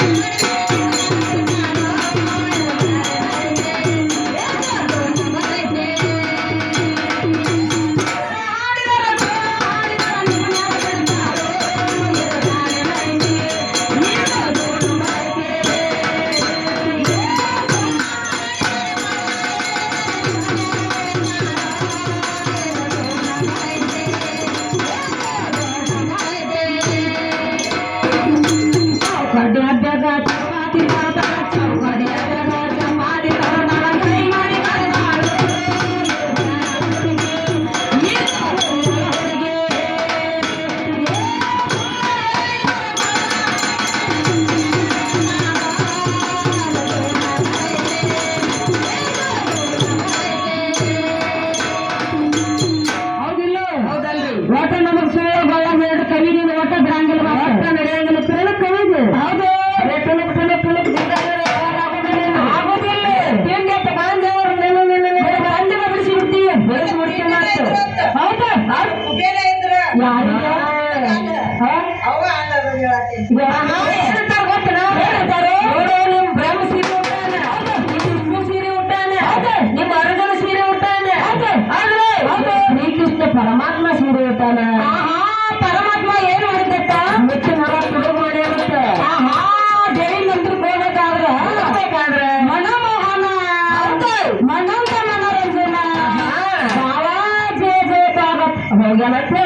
Música ಪರಮಾತ್ಮ ಸೀರೆ ಇರ್ತಾನ ಪರಮಾತ್ಮ ಏನ್ ಮಾಡಿದತ್ತ ಮೆಚ್ಚು ಮರ ತುಡುಗು ಜೈ ದೇವಿ ನಂತರ ಹೋಗ್ಬೇಕಾದ್ರ ಹೋಗ್ಬೇಕಾದ್ರ ಮನಮೋಹನ ಮನಂತ ಮನೋರಂಜನ ಹೋಗ್ಯಾನತ್ತೆ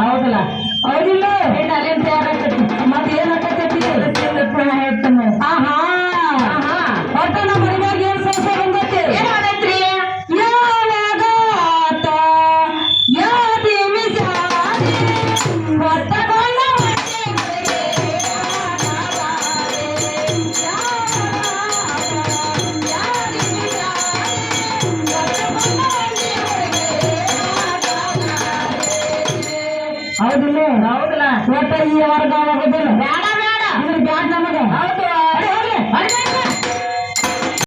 ಹೌದಲ್ಲ? ಅವ್ರಿಲ್ಲ ಮತ್ತೆ ಏನಾಗ್ತೈತಿ ಹೇಳ್ತಾನೆ ಹೌದಿಲ್ಲ. ಹೌದಲ್ಲ. ಒಟ್ಟ ಈ ವರ್ಗ ಆಗೋದಿಲ್ಲ. ಬ್ಯಾಡ ಬೇಡ. ಇದ್ರ ಬ್ಯಾಡ ನಮಗೆ. ಹೌದು.